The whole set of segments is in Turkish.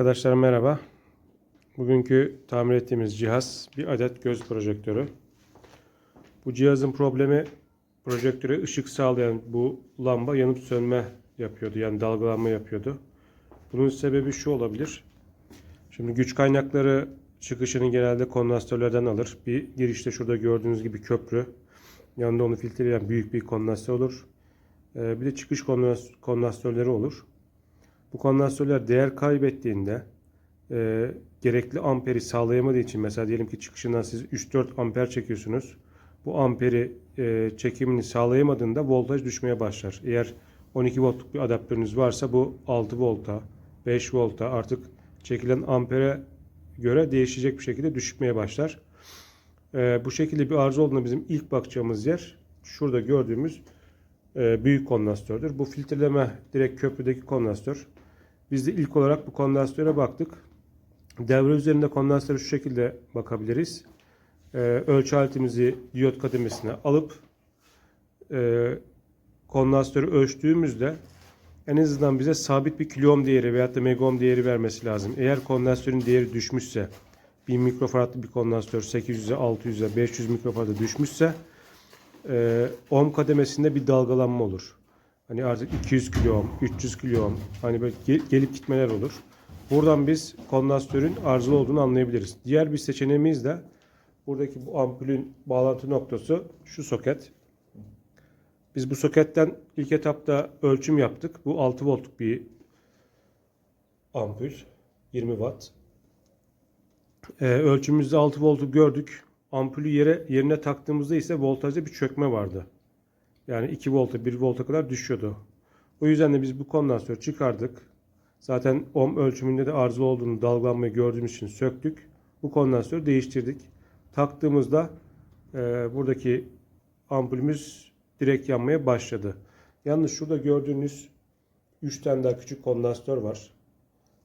Arkadaşlar merhaba. Bugünkü tamir ettiğimiz cihaz bir adet göz projektörü. Bu cihazın problemi projektöre ışık sağlayan bu lamba yanıp sönme yapıyordu. Yani dalgalanma yapıyordu. Bunun sebebi şu olabilir. Şimdi güç kaynakları çıkışını genelde kondansatörlerden alır. Bir girişte şurada gördüğünüz gibi köprü. Yanında onu filtreleyen büyük bir kondansatör olur. Ee, Bir de çıkış kondans- kondansatörleri olur. Bu kondansatörler değer kaybettiğinde e, gerekli amperi sağlayamadığı için mesela diyelim ki çıkışından siz 3-4 amper çekiyorsunuz. Bu amperi e, çekimini sağlayamadığında voltaj düşmeye başlar. Eğer 12 voltluk bir adaptörünüz varsa bu 6 volta, 5 volta artık çekilen ampere göre değişecek bir şekilde düşmeye başlar. E, bu şekilde bir arıza olduğunda bizim ilk bakacağımız yer şurada gördüğümüz e, büyük kondansördür. Bu filtreleme direkt köprüdeki kondansör. Biz de ilk olarak bu kondansatöre baktık. Devre üzerinde kondansatöre şu şekilde bakabiliriz. E, ölçü aletimizi diyot kademesine alıp e, kondansatörü ölçtüğümüzde en azından bize sabit bir kiloohm değeri veyahut da megohm değeri vermesi lazım. Eğer kondansatörün değeri düşmüşse 1000 mikrofaradlık bir kondansatör 800'e, 600'e, 500 mikrofarada düşmüşse e, ohm kademesinde bir dalgalanma olur. Hani artık 200 kilo ohm, 300 kilo hani böyle gel- gelip gitmeler olur. Buradan biz kondansatörün arızalı olduğunu anlayabiliriz. Diğer bir seçeneğimiz de buradaki bu ampulün bağlantı noktası şu soket. Biz bu soketten ilk etapta ölçüm yaptık. Bu 6 voltluk bir ampul. 20 watt. Ee, ölçümüzde 6 voltu gördük. Ampulü yere yerine taktığımızda ise voltajda bir çökme vardı. Yani 2 volta 1 volta kadar düşüyordu. O yüzden de biz bu kondansatörü çıkardık. Zaten ohm ölçümünde de arızalı olduğunu dalgalanmayı gördüğümüz için söktük. Bu kondansatörü değiştirdik. Taktığımızda e, buradaki ampulümüz direkt yanmaya başladı. Yalnız şurada gördüğünüz 3 tane daha küçük kondansatör var.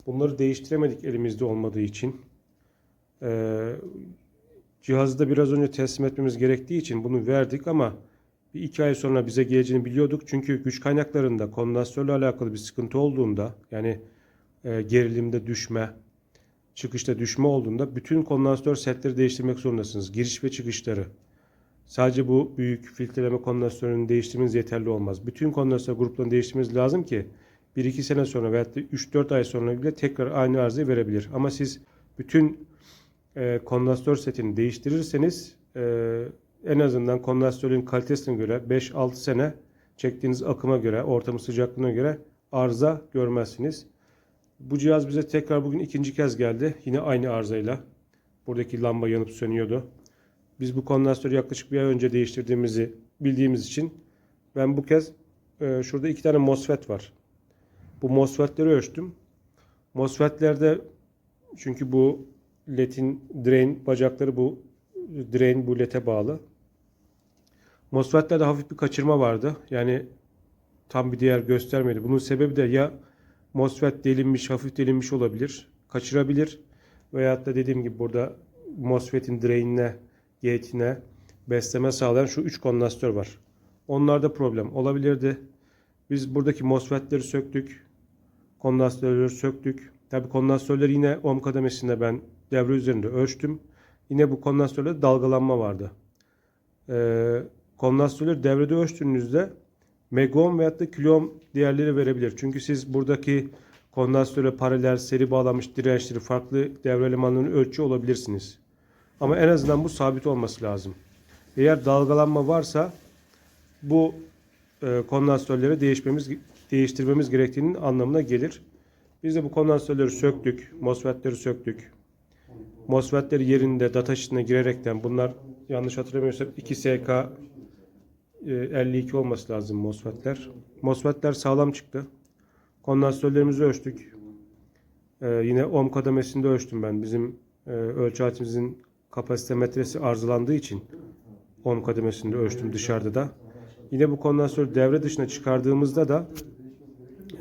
Bunları değiştiremedik elimizde olmadığı için. Ee, cihazı da biraz önce teslim etmemiz gerektiği için bunu verdik ama bir iki ay sonra bize geleceğini biliyorduk. Çünkü güç kaynaklarında kondansatörle alakalı bir sıkıntı olduğunda yani e, gerilimde düşme, çıkışta düşme olduğunda bütün kondansatör setleri değiştirmek zorundasınız. Giriş ve çıkışları. Sadece bu büyük filtreleme kondansatörünü değiştirmeniz yeterli olmaz. Bütün kondansatör gruplarını değiştirmeniz lazım ki 1-2 sene sonra veyahut da 3-4 ay sonra bile tekrar aynı arızayı verebilir. Ama siz bütün e, kondansatör setini değiştirirseniz e, en azından kondansatörün kalitesine göre 5-6 sene çektiğiniz akıma göre, ortamın sıcaklığına göre arıza görmezsiniz. Bu cihaz bize tekrar bugün ikinci kez geldi. Yine aynı arızayla. Buradaki lamba yanıp sönüyordu. Biz bu kondansatörü yaklaşık bir ay önce değiştirdiğimizi bildiğimiz için ben bu kez e, şurada iki tane MOSFET var. Bu MOSFET'leri ölçtüm. MOSFET'lerde çünkü bu ledin drain bacakları bu drain bu lete bağlı. MOSFET'lerde hafif bir kaçırma vardı. Yani tam bir değer göstermedi. Bunun sebebi de ya MOSFET delinmiş, hafif delinmiş olabilir. Kaçırabilir. Veyahut da dediğim gibi burada MOSFET'in drain'ine, gate'ine besleme sağlayan şu 3 kondansatör var. Onlarda problem olabilirdi. Biz buradaki MOSFET'leri söktük. Kondansatörleri söktük. Tabii kondansatörleri yine ohm kademesinde ben devre üzerinde ölçtüm. Yine bu kondansatörlerde dalgalanma vardı. Ee, kondansatörleri devrede ölçtüğünüzde megohm veyahut da kiloohm değerleri verebilir. Çünkü siz buradaki kondansatöre paralel seri bağlanmış dirençleri farklı devre elemanlarını ölçüyor olabilirsiniz. Ama en azından bu sabit olması lazım. Eğer dalgalanma varsa bu e, kondansatörleri değişmemiz değiştirmemiz gerektiğinin anlamına gelir. Biz de bu kondansatörleri söktük, MOSFET'leri söktük. MOSFET'leri yerinde data sheet'ine girerekten bunlar yanlış hatırlamıyorsam 2SK e, 52 olması lazım MOSFET'ler. MOSFET'ler sağlam çıktı. Kondansatörlerimizi ölçtük. E, yine ohm kademesinde ölçtüm ben. Bizim e, ölçü aletimizin kapasite metresi arızalandığı için ohm kademesinde ölçtüm dışarıda da. Yine bu kondansatörü devre dışına çıkardığımızda da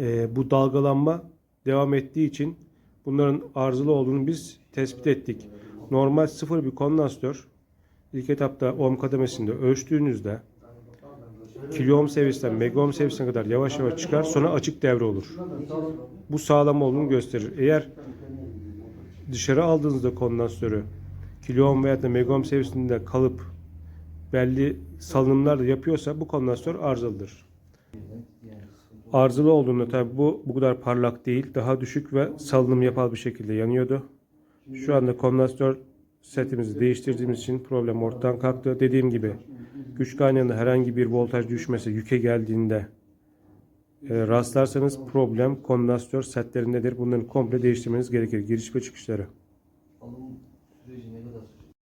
e, bu dalgalanma devam ettiği için bunların arızalı olduğunu biz tespit ettik. Normal sıfır bir kondansatör ilk etapta ohm kademesinde ölçtüğünüzde kilo ohm seviyesinden mega seviyesine kadar yavaş yavaş çıkar sonra açık devre olur. Bu sağlam olduğunu gösterir. Eğer dışarı aldığınızda kondansatörü kilo ohm veya da mega seviyesinde kalıp belli salınımlar da yapıyorsa bu kondansatör arızalıdır. Arızalı olduğunda tabi bu bu kadar parlak değil. Daha düşük ve salınım yapar bir şekilde yanıyordu. Şu anda kondansatör setimizi değiştirdiğimiz için problem ortadan kalktı. Dediğim gibi güç kaynağında herhangi bir voltaj düşmesi yüke geldiğinde e, rastlarsanız problem kondansatör setlerindedir. Bunların komple değiştirmeniz gerekir. Giriş ve çıkışları.